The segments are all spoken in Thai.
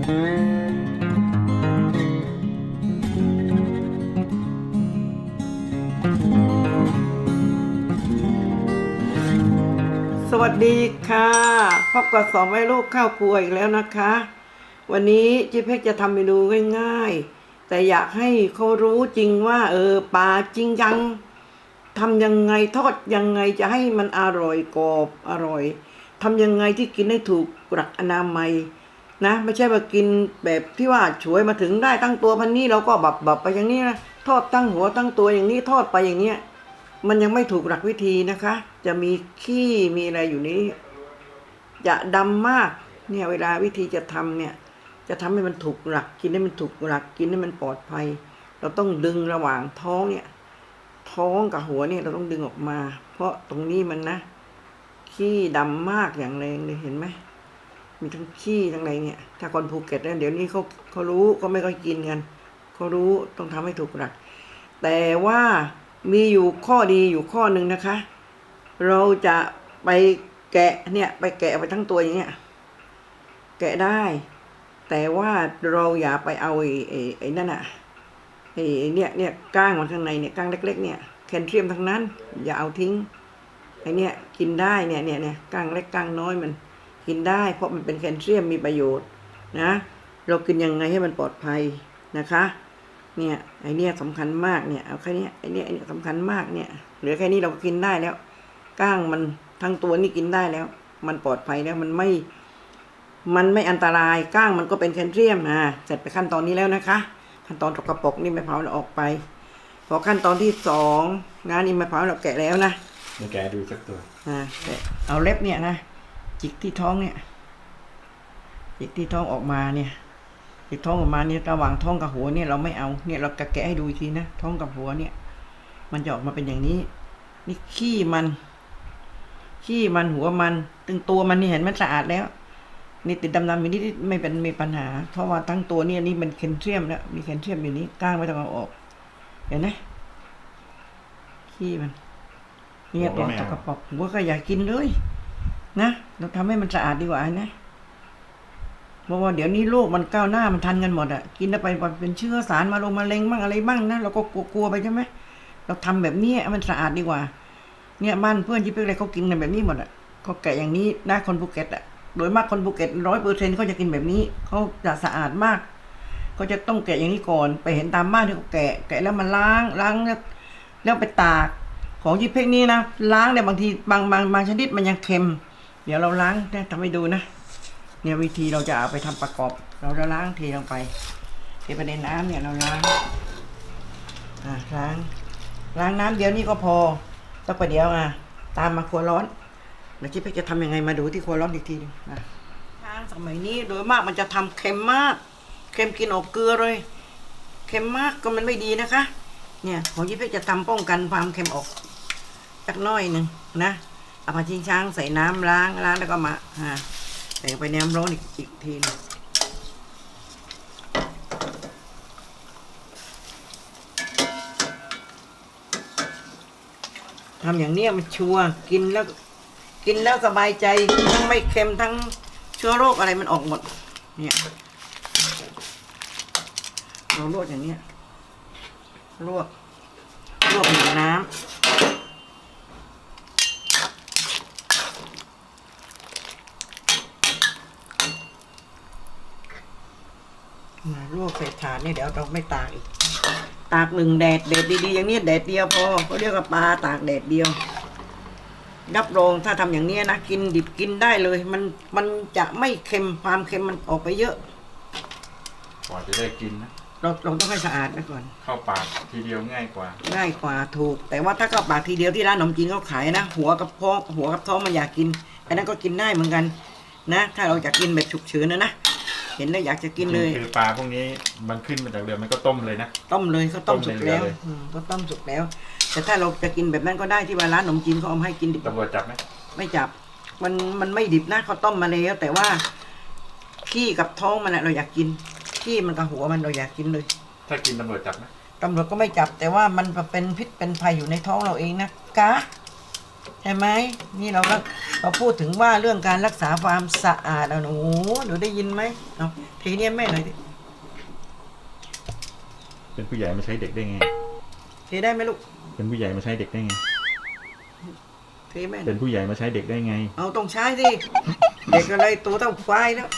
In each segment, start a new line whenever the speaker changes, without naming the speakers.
สวัสดีค่ะ พบกับสองแม่ลูกข้าวครัวอีกแล้วนะคะ วันนี้จ๊เพชรจะทำเมนูง่ายๆ แต่อยากให้เขารู้จริงว่า เออปลาจริงจังทำยังไงทอดยังไงจะให้มันอร่อยกรอบอร่อยทำยังไงที่กินให้ถูกหลักอนามัย นะไม่ใช่ว่ากินแบบที่ว่าฉวยมาถึงได้ตั้งตัวพันนี้เราก็แบบแบบไปอย่างนี้นะทอดตั้งหัวตั้งตัวอย่างนี้ทอดไปอย่างเนี้ยมันยังไม่ถูกหลักวิธีนะคะ จะมีขี้มีอะไรอยู่นี้จะดำมากเนี่ยเวลาวิธีจะทำเนี่ยจะทำให้มันถูกหลักกินให้มันถูกหลักกินให้มันปลอดภัย เราต้องดึงระหว่างท้องเนี่ย ท้องกับหัวเนี่ยเราต้องดึงออกมา เพราะตรงนี้มันนะขี้ดำมากอย่างแรงเลยเห็นไหม มีทั้งขี้ทั้งอะไรเนี่ย ถ้าคนภูเก็ตเนี่ยเดี๋ยวนี้เขาเขารู้ก็ไม่ค่อยกินกันเขารู้ต้องทำให้ถูกหลัก แต่ว่ามีอยู่ข้อดีอยู่ข้อหนึ่งนะคะ เราจะไปแกะเนี่ยไปแกะไปทั้งตัวอย่างเงี้ยแกะได้ แต่ว่าเราอย่าไปเอาไอ้ไอ้ไอ้นั่นอะไอ้ไอ้เนี่ยเนี่ยก้างมันข้างในเนี่ยก้างเล็ก ๆ เนี่ยแคลเซียมทั้งนั้น อย่าเอาทิ้งไอ้เนี่ยกินได้เนี่ยเนี่ยเนี่ยก้างเล็กก้างน้อยมัน กินได้ เพราะมันเป็นแคลเซียมมีประโยชน์นะ เรากินยังไงให้มันปลอดภัยนะคะ เนี่ยไอเนี่ยสำคัญมากเนี่ยเอาแค่เนี้ยไอเนี่ยไอเนี่ยสำคัญมากเนี่ยเหลือแค่นี้เราก็กินได้แล้วก้างมันทั้งตัวนี่กินได้แล้ว มันปลอดภัยแล้วมันไม่ มันไม่อันตรายก้างมันก็เป็นแคลเซียมอ่าเสร็จไปขั้นตอนนี้แล้วนะคะ ขั้นตอนตกกระปรกนี่ไม่เผาเราออกไปพอขั้นตอนที่สองงานนี้ไม่เผาเราแกะแล้วนะ
ในแกดูสักตัว
อ่าแกะเอาเล็บเนี่ยนะ จิกที่ท้องเนี่ย จิกที่ท้องออกมาเนี่ยจิกท้องออกมาเนี่ยระหว่างท้องกับหัวเนี่ยเราไม่เอาเนี่ยเราจะแกะให้ดูอีกทีนะท้องกับหัวเนี่ย มันจะออกมาเป็นอย่างนี้ นี่ขี้มัน ขี้มันหัวมันตึงตัวมันนี่เห็นมันสะอาดแล้ว นี่ติดดำๆมีนิดๆไม่เป็นมีปัญหา เพราะว่าทั้งตัวเนี่ยนี่มันแคลเซียมแล้วมีแคลเซียมอยู่นี้ก้างไม่ต้องเอาออก เห็นไหมขี้มันเนี่ยตัวตกกระป๋องหัวก็อยากกินเลย นะเราทำให้มันสะอาดดีกว่านะเพราะว่าเดี๋ยวนี้โลกมันก้าวหน้ามันทันกันหมดอะกินแล้วไปเป็นเชื้อสารมาลงมาเร็งบ้างอะไรบ้างนะเราก็กลัวไปใช่ไหมเราทำแบบนี้มันสะอาดดีกว่า เนี่ยบ้านเพื่อนที่เป็นอะไรเขากินกันแบบนี้หมดอะเขาแกะอย่างนี้นะคนภูเก็ตอะโดยมากคนภูเก็ตร้อยเปอร์เซ็นต์เขาจะกินแบบนี้เขาจะสะอาดมากเขาจะต้องแกะอย่างนี้ก่อน ไปเห็นตามบ้านที่เขาแกะแกะแล้วมันล้างล้างแล้วแล้วไปตาก ของยี่เพ็กนี้นะล้างเนี่ยบางทีบางบางบางชนิดมันยังเค็ม ดี๋ยวเราล้างเนี่ยทำให้ดูนะ เนี่ยวิธีเราจะเอาไปทำประกอบ เราจะล้างเทลงไปเทไปในน้ำเนี่ยเราล้างอ่าล้าง ล้างน้ำเดียวนี่ก็พอสักประเดี๋ยวอะตามมาครัวร้อนเดี๋ยวจิ๊บจะทำยังไงมาดูที่ครัวร้อนอีกทีหนึงอะทางสมัยนี้โดยมากมันจะทำเค็มมากเค็มกินอบเกลือเลยเค็มมากก็มันไม่ดีนะคะ เนี่ยของยี่เพ็กจะทำป้องกันความเค็มออกสักน้อยหนึ่งนะ เอาผักชิงช้างใส่น้ำล้างล้างแล้วก็มาใส่ไปในน้ำร้อนอีกอีกทีนึงทำอย่างเนี้ยมันชัวร์กินแล้ว กินแล้วสบายใจทั้งไม่เค็มทั้งเชื้อโรคอะไรมันออกหมด เนี่ยเราลวกอย่างเนี้ยลวกลวกหนึ่งน้ำ มาลวกใส่ถาดนี่เดี๋ยวเราไม่ตากอีก ตากหนึ่งแดดแดดดีๆอย่างนี้แดดเดียวพอเขาเรียกว่าปลาตากแดดเดียวรับรองถ้าทำอย่างนี้นะกินดิบกินได้เลย มันมันจะไม่เค็มความเค็มมันออกไปเยอะ
กว่าจะได้กินนะ
เราเราต้องให้สะอาดนะก่อน
เข้าปากทีเดียวง่ายกว่า
ง่ายกว่าถูก แต่ว่าถ้าเข้าปากทีเดียวที่ร้านขนมจีนเขาขายนะหัวกับท้องหัวกับท้องมันอยากกินอันนั้นก็กินได้เหมือนกัน นะ ถ้าเราอยากกินแบบฉุกเฉินนะนะเห็นแล้วอยากจะกินเลย
คือปลาพวกนี้มันขึ้นมาจากเรือมันก็ต้มเลยนะ
ต้มเลยเขาต้มสุกแล้ว
ต้มในเรือเลย
อืมก็ต้มสุกแล้ว แต่ถ้าเราจะกินแบบนั้นก็ได้ที่ว่าร้านขนมจีนเขาเอามาให้กินดิบ
ตำรวจจับไหม
ไม่จับ มันมันไม่ดิบนะเขาต้มมาแล้ว แต่ว่าขี้กับท้องมันอะเราอยากกินขี้มันกับหัวมันเราอยากกินเลย
ถ้ากินตำรวจจับไหม
ตำรวจก็ไม่จับ แต่ว่ามันเป็นพิษเป็นภัยอยู่ในท้องเราเองนะกะใช่ไหมนี่เราก็ เราพูดถึงว่าเรื่องการรักษาความสะอาดอะหนูหนูได้ยินไหมเอาทีเนี้ยแม่หน่อยดิ
เป็นผู้ใหญ่มาใช้เด็กได้ไง
ทีได้ไหมลูก
เป็นผู้ใหญ่มาใช้เด็กได้ไง
ทีแม่หน่
เป็
อย
นผู้ใหญ่มาใช้เด็กได้ไง
เอาต้องใช้สิเด็กอะไรตัวเท่าควายแล้ว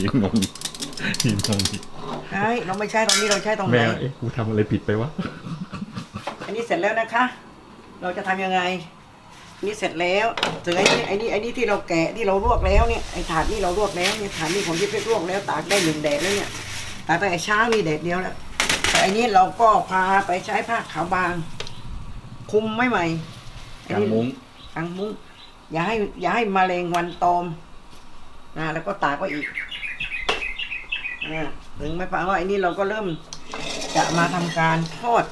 ยิ้มงงยิ้มงง
ใช่เราไม่ใช่ตรงนี้เราใช้ตรงไหน
แม่เอ๊ะกูทำอะไรผิดไปวะ
อันนี้เสร็จแล้วนะคะ เราจะทำยังไงอั นนี่เสร็จแล้วถึงไอ้นี่ไอ้นี่ไอ้นี่ที่เราแกะที่เราลวกแล้วเนี่ยไอ้ถาดนี่เราลวกแล้วเนี่ยถาดนี่ของที่เพชรลวกแล้วตากได้หนึ่งแดดแล้วเนี่ยตากตั้งแต่เช้านี่แดดเดียวแล้วแต่อันนี้เราก็พาไปใช้ผ้าขาวบาง คุมไม่ใหม่อัน
กาง
นี้
มุ้ง
กางมุ้งอย่าให้อย่าให้แมลงวันตอมนะแล้วก็ตากไว้อีกอ่าถึงไม่ฟังว่าไอ้นี่เราก็เริ่มจะมาทำการทอด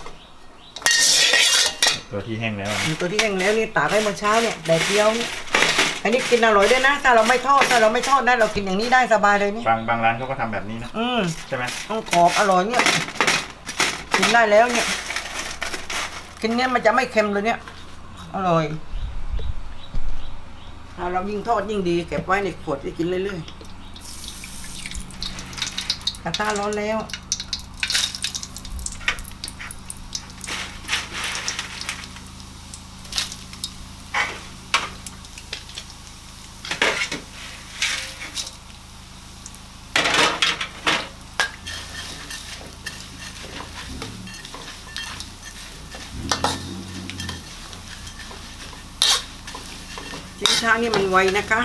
ตัวที่แห้งแล้วอะ
มีตัวที่แห้งแล้วนี่ตากไว้เมื่อเช้าเนี่ยแดดเดียวเนี่ยอันนี้กินอร่อยด้วยนะ ถ้าเราไม่ทอดถ้าเราไม่ทอดนะเรากินอย่างนี้ได้สบายเลยนี่
บางบางร้านเขาก็ทำแบบนี้นะ
อืม
ใช่ไหม
ต้องกรอบอร่อยเนี่ยกินได้แล้วเนี่ย กินเนี่ยมันจะไม่เค็มเลยเนี่ยอร่อยถ้าเรายิ่งทอดยิ่งดีเก็บไว้ในขวดจะกินเรื่อยๆกระทะร้อนแล้ว ชิ้นช้างนี่มันไวนะคะ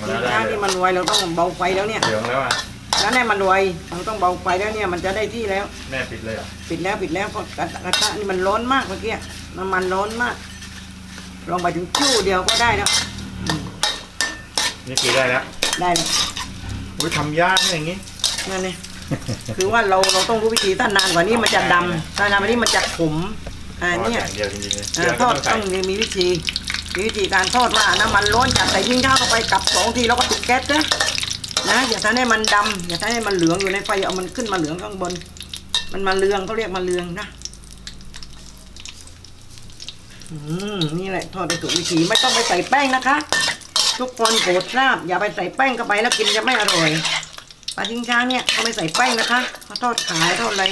มา
ชิ้
แล้ว
น
ได้
ช้าง
เลย
นี่มันไวเราต้องเบาไฟแล้วเนี่ย
เหลืองแล้วอะ
แล้วเนี่ยมันไวเราต้องเบาไฟแล้วเนี่ยมันจะได้ที่แล้ว
แม่ปิดเลยเหรอ
ปิดแล้วปิดแล้วเพราะกระทะกระทะนี่มันร้อนมากเมื่อกี้น้ำมันร้อนมากลองไปถึงชู่เดียวก็ได้แล้ว
นี่คือได้แล้ว
ได้แล้ว
อุ้ยทำยากนะอย่างงี้
นั่นนี่คือว่าเราเราต้องรู้วิธีถ้านานกว่านี้มันจะดำถ้านานกว่านี้มันจะขมอ่าเนี่ย
ทอดอย่างเดียวจริงๆเลย
อ่า
เดี๋ยว
ท
ก็
อด
ต้องใส่
ต้องมีวิธีมี วิธีการทอดว่าน้ำมันร้อนจัดใส่ยิ่งข้าวเข้าไปกับสองทีแล้วก็ติดแก๊สนะนะอย่าทำให้มันดำอย่าทำให้มันเหลืองอยู่ในไฟเอามันขึ้นมาเหลืองข้างบน มันมาเลืองเขาเรียกมาเลืองนะอืมนี่แหละทอดได้ถูกวิธีไม่ต้องไปใส่แป้งนะคะ ทุกคนโปรดทราบ อย่าไปใส่แป้งเข้าไปแล้วกินจะไม่อร่อยปลาทิ้งช้างเนี่ยเขาไม่ใส่แป้งนะคะเขาทอดขายทอดอะไร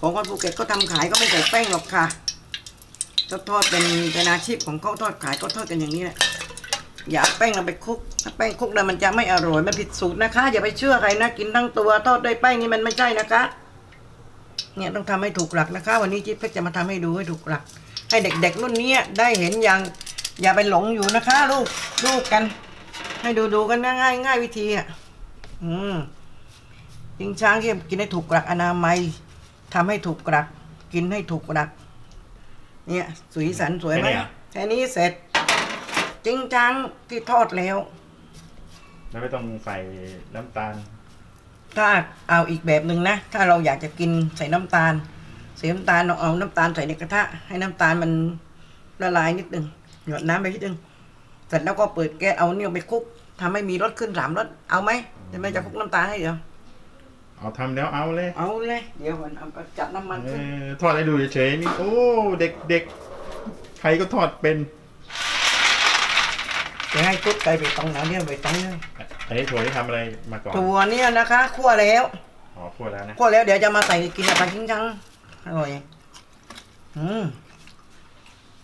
ของคนภูเก็ตก็ทำขายก็ไม่ใส่แป้งหรอกค่ะ ก็ทอดเป็นเป็นอาชีพของเขาทอดขายก็ทอดกันอย่างนี้แหละอย่าแป้งเราไปคลุกถ้าแป้งคลุกแล้วมันจะไม่อร่อยมันผิดสูตรนะคะ อย่าไปเชื่อใครนะกินทั้งตัวทอดด้วยแป้งนี่มันไม่ใช่นะคะ เนี่ยต้องทำให้ถูกหลักนะคะ วันนี้จิ๊บเพ็กจะมาทำให้ดูให้ถูกหลัก ให้เด็ก ๆ รุ่นนี้ได้เห็นอย่าง อย่าไปหลงอยู่นะคะลูกลูกกัน ให้ดูดูๆกันง่ายง่ายวิธีอะอืมจิงช้างที่กินให้ถูกหลักอนามัยทำให้ถูกหลัก กินให้ถูกหลัก เนี่ยสวยสันสวยไหมแค่นี้เสร็จ จริงจังที่ทอดแล้ว
แล้วไม่ต้องใส่น้ำตาล
ถ้าเอาอีกแบบหนึ่งนะ ถ้าเราอยากจะกินใส่น้ำตาล ใส่น้ำตาลเราเอาน้ำตาลใส่ในกระทะ ให้น้ำตาลมันละลายนิดหนึ่งหยดน้ำไปนิดหนึ่งเสร็จแล้วก็เปิดแก๊สเอาเนี่ยไปคลุกทำให้มีรสขึ้นสามรสเอาไหมจะไม่จะคลุกน้ำตาลให้เดี๋ยว
เอาทำแล้วเอาเลย
เอาเลย เดี๋ยวมันเอาจัดน้ำมัน
เอ
ขึ้น
อทอดให้ดูเฉยๆนี่โอ้เด็กเด็กใครก็ทอดเป็น
จะให้คลุกไก่ไปตรงไหนเนี่ยไปตรงเนี่ย
ไอ้ถั่วที่ทำอะไรมาก่อน
ตัวเนี่ยนะคะคั่วแล้ว
อ๋อคั่วแล้วนะ
คั่วแล้วเดี๋ยวจะมาใส่กินกับปลาชิ้งจังอร่อยอืม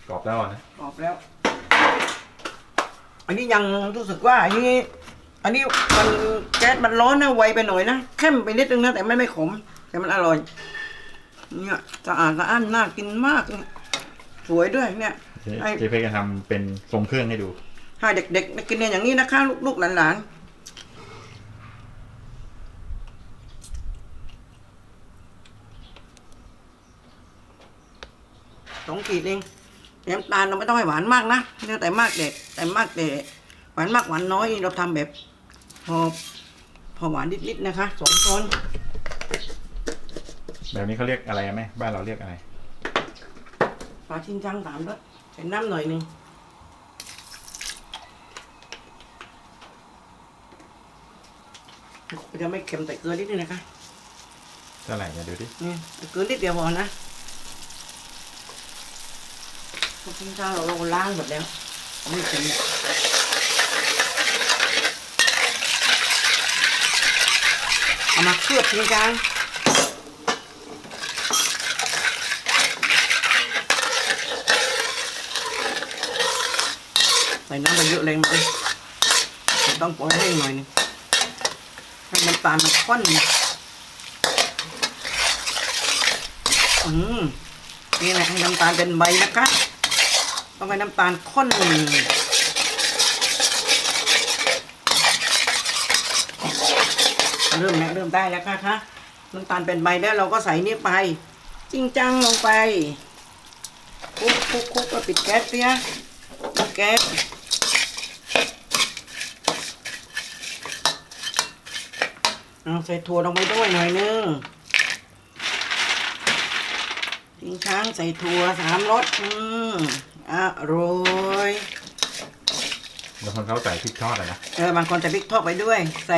กรอบแล้วอะนะ
กรอบแล้ว อันนี้ยังรู้สึกว่าอันนี้ อันนี้มันแก๊สมันร้อนนะไวไปหน่อยนะเข้มไปนิดนึงนะแต่ไม่ไม่ขม แต่มันอร่อย เนี่ยสะอาดสะอ้านน่ากินมากเนี่ยสวยด้วยเนี่ย
เจ๊
ไอ้
เจ๊เพ็กจะทำเป็นทรงเครื่องให้ดู
ให้เด็กๆกินเนี่ยอย่างนี้นะคะลูกๆหลานๆสองขีดเองน้ำตาลเราไม่ต้องให้หวานมากนะเนี่ยแต่มากเด็ดแต่มากเด็ดห วานมากหวานน้อยเราทำแบบพอพอหวานนิดๆนะคะสองช้อน
แบบนี้เขาเรียกอะไรอะแม่บ้านเราเรียกอะไร
ปลาชิ้นจังสามรสใส่น้ำหน่อยหนึ่งจะไม่เค็มแต่เกลือนิดนึงนะคะ
เท่าไหร่เนี่ยดูดิ
นี่เกลือนิดเดียวพอนะจริงจังเราเราล้างหมดแล้วไม่ถึงเนี่ย เอามาเคลือบจริงจังใส่น้ำไปเยอะเลยมั้ยต้องปล่อยให้หน่อยนึงให้น้ำตาลมันข้นอืมนี่แหละให้น้ำตาลเป็นใบนะคะต้องให้น้ำตาลข้น เริ่มแล้วเริ่มได้แล้วค่ะคะน้ำตาลเป็นใบแล้วเราก็ใส่นี่ไป จริงจังลงไปคลุกคุกคุกก็ปิดแก๊สเสียปิดแก๊สเอาใส่ถั่วลงไปด้วยหน่อยนึงจริงช้างใส่ถั่วสามรสอืมอร่
คนเขาใส่พริกทอดอะนะ
เออบางคนใส่พริกทอดไปด้วย ใส่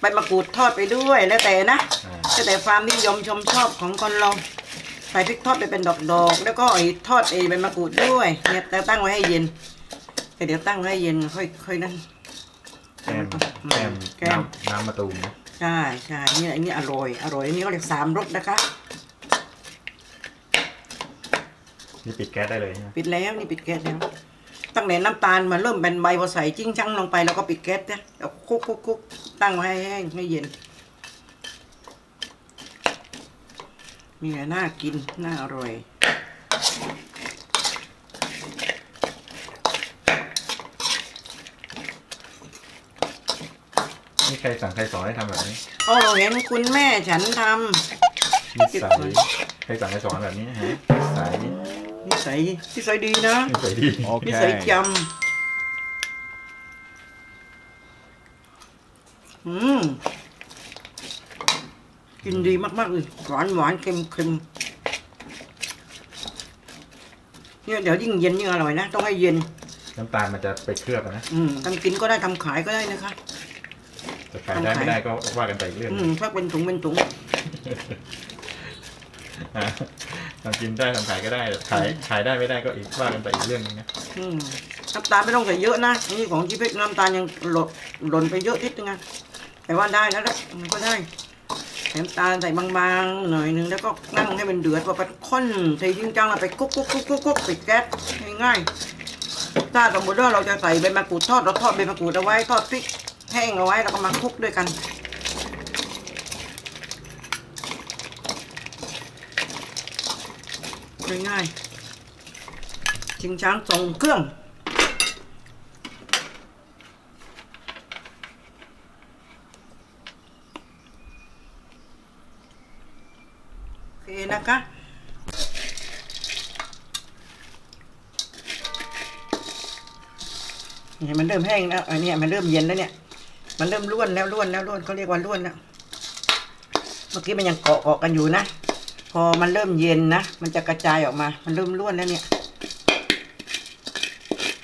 ใบมะกรูดทอดไปด้วย แล้วแต่นะ
อ่า
แล้วแต่ความนิยมชมชอบของคนเราใส่พริกทอดไปเป็นดอกๆแล้วก็ไอ้ทอดไอ้ใบมะกรูดด้วยเนี่ยแต่ตั้งไว้ให้เย็นแต่เดี๋ยวตั้งไว้ให้เย็นค่อยค่อยนั่น
แก้มแก้ม
แก้ม
น้ำน้ำมะตูมนะ
ใช่ใช่นี่อันนี้อร่อยอร่อยอันนี้เขาเรียกสามรสนะคะ
นี่ปิดแก๊สได้เลยใช่ไหม
ปิดแล้วนี่ปิดแก๊สแล้ว ตั้งแต่น้ำตาลมาเริ่มเป็นใบพอใส่จิ้งจังลงไปแล้วก็ปิดแก๊สนะแล้วคลุกคลุกคลุกตั้งไว้ให้แห้งให้เย็นมีแต่น่ากินน่าอร่อย
นี่ใครสั่งใครสอนให้ทำแบบนี้
โอ้เห็นคุณแม่ฉันท
นิสัยใครสั่งใครสอนแบบนี้ฮะนิสัยำ
นิ สัยนิสัยดีนะ
นิสัยดี
นิสัยจำอืมกินดีมากๆเลยหวานหวานเค็มเค็มเนี่ยเดี๋ยวยิ่งเย็นยิ่งอร่อยนะ ต้องให้เย็น
น้ำตาลมันจะไปเคลือบอะนะ
อืมทำกินก็ได้ทำขายก็ได้นะคะ
จะขายได้ไม่ได้ก็ว่ากันไปอีกเรื่อง
อืมถ้าเป็นถุงเป็นถุง
ฮะ ทำกินได้ทำขายก็ได้ขายขายได้ไม่ได้ก็อีกว่ากันไปอีกเรื่องนึงนะ
อืมน้ำตาลไม่ต้องใส่เยอะนะนี่ของจีเพชรน้ำตาลยังหล่นหล่นไปเยอะนิดนึงนะแต่ว่าได้แล้วละมันก็ได้ใส่น้ำตาลใส่บางๆหน่อยนึงแล้วก็นั่งให้มันเดือดพอไปข้นใส่จริงจังเราไปกุ๊กกุ๊กกุ๊กกุ๊กกุ๊กปิดแก๊สง่ายๆถ้าสมมติว่าเราจะใส่ใบมะกรูดทอดเราทอดใบมะกรูดเอาไว้ทอดพริกแห้งเอาไว้แล้วก็มาคลุกด้วยกัน ง่ายๆชิงช้างทรงเครื่อง โอเคนะคะเนี่ยมันเริ่มแห้งแล้วอันนี้มันเริ่มเย็นแล้วเนี่ย มันเริ่มร่วนแล้วร่วนแล้วร่วนเขาเรียกว่าร่วนแล้ว เมื่อกี้มันยังเกาะเกาะกันอยู่นะ พอมันเริ่มเย็นนะ มันจะกระจายออกมา มันเริ่มร่วนแล้วเนี่ย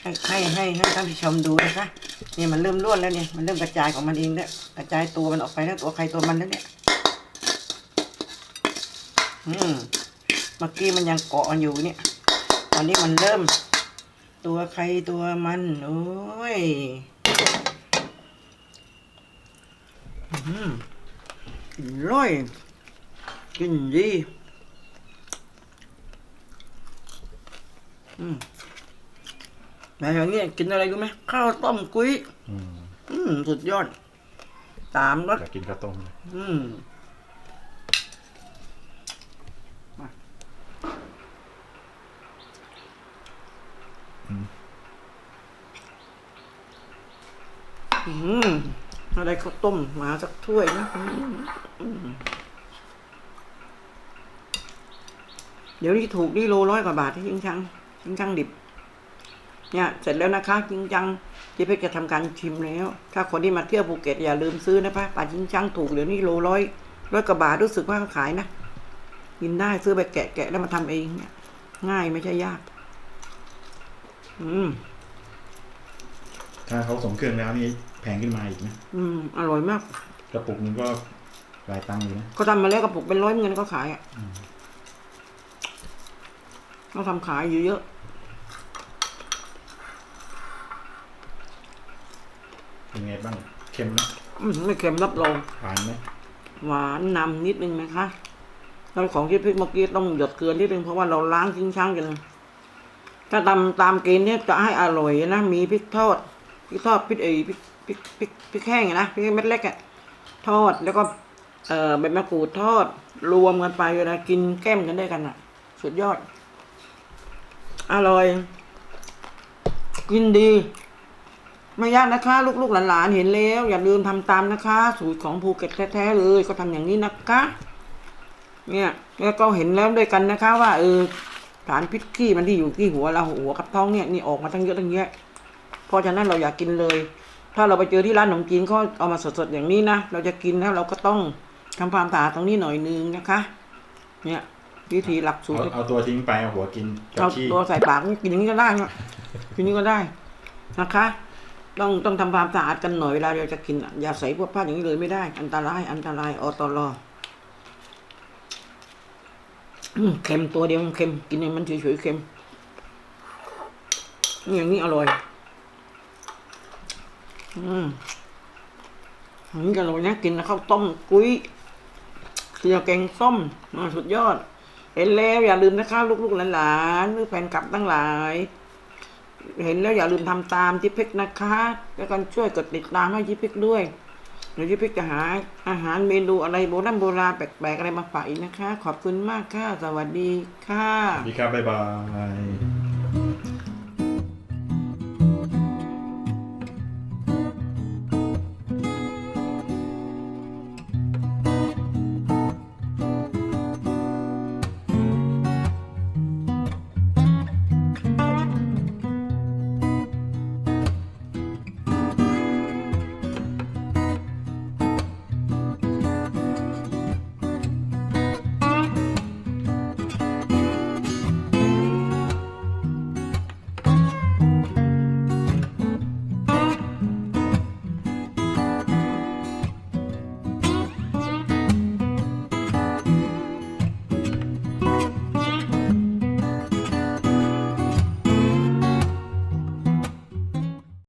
ให้ให้ให้ให้ท่านผู้ชมดูนะคะเนี่ยมันเริ่มร่วนแล้วเนี่ย มันเริ่มกระจายของมันเองแล้วกระจายตัวมันออกไปแล้วตัวใครตัวมันแล้วเนี่ย อืม เมื่อกี้มันยังเกาะอยู่เนี่ย ตอนนี้มันเริ่ม ตัวใครตัวมัน โอ้ย อืมร้อยกินดี อืมแล้วอย่างนี้กินอะไรรู้ไหมข้าวต้มกุ้ย
อืม
อืมสุดยอดตามรส
อยากกินข้าวต้มเลย
อืมมาอืมอะไรข้าวต้มมาสักถ้วยนะอืมอืมเดี๋ยวนี้ถูกนี่โลร้อยกว่าบาทที่จริงจัง จริงจังดิบ เนี่ย เสร็จแล้วนะคะ จริงจังเจ๊เพชรจะทำการชิมแล้ว ถ้าคนที่มาเที่ยวภูเก็ตอย่าลืมซื้อนะคะปลาจริงจังถูกเดี๋ยวนี้โลร้อยร้อยกว่าบาทรู้สึกว่าเขาขายนะกินได้ซื้อไปแกะแกะแล้วมาทำเองเนี่ยง่ายไม่ใช่ยาก อืม
ถ้าเขาสมเครื่องแล้วนี่แพงขึ้นมาอีกนะ
อืม อร่อยมาก
กระปุกนึงก็หลายตังค์อยู่นะ
เขาทำมาแล้วกระปุกเป็นร้อยเงินเขาขายอะ ต้าทำขายเยอะ
เป็นไงบ้าง เค็มไหม
อื้ไม่เค็มรับรอง
หวานไหม
หวานนำนิดนึงไหมคะแล้วของที่พริกเมื่อกี้ต้องหยดเกลือนิดนึงเพราะว่าเราล้างทิ้งช่างกัน ถ้าตำตามเกณฑ์เนี่ยจะให้อร่อยนะ มีพริกทอด พริกทอดพริกเอยพริกพริกพริกพริกแห้งอะนะพริกเม็ดเล็กอะทอดแล้วก็เอ่อใบมะกรูดทอดรวมกันไปเวลากินแก้มกันได้กันอะสุดยอด อร่อย กินดี ไม่ยากนะคะ ลูกๆหลานๆเห็นแล้ว อย่าลืมทำตามนะคะ สูตรของภูเก็ตแท้ๆเลยก็ทำอย่างนี้นะคะ เนี่ยแล้วก็เห็นแล้วด้วยกันนะคะ ว่าเออสารพิษขี้มันที่อยู่ที่หัวเราหัวกับท้องเนี่ยนี่ออกมาตั้งเยอะตั้งแยะเพราะฉะนั้นเราอยากกินเลย ถ้าเราไปเจอที่ร้านขนมจีนเขาเอามาสดๆอย่างนี้นะเราจะกินแล้วเราก็ต้องทำความสะอาดตรงนี้หน่อยนึงนะคะ เนี่ย วิธีหลักสูต
เอา
ร
เอาตัวทิ้งไปเอาหัวกินกับ
เอา
ขี้
ตัวใส่ปากกินอย่างนี้ก็ได้นะกินนี้ก็ได้นะคะ ต้องต้องทำความสะอาดกันหน่อยเวลาเราจะกินอะอย่าใส่พวกผ้าอย่างนี้เลยไม่ได้ อันตรายอันตรายอตรอืมเค็มตัวเดียวมันเค็มกินอย่างมันเฉยๆเค็มนี่อย่างนี้อร่อย อืมอันนี้ก็อร่อยนะกินแล้วข้าวต้มกุ้ยเจียวแกงส้มอ่าสุดยอด เห็นแล้วอย่าลืมนะคะลูกๆหลานๆหรือแฟนคลับทั้งหลาย เห็นแล้วอย่าลืมทำตามจิเพ็กนะคะ แล้วกันช่วยกดติดตามให้จิเพ็กด้วยเดี๋ยวจิเพ็กจะหาอาหารเมนูอะไรโบราณโบราณแปลกๆอะไรมาฝากอีกนะคะ ขอบคุณมากค่ะ สวัสดีค่ะ
สวัสดีครับบ๊ายบาย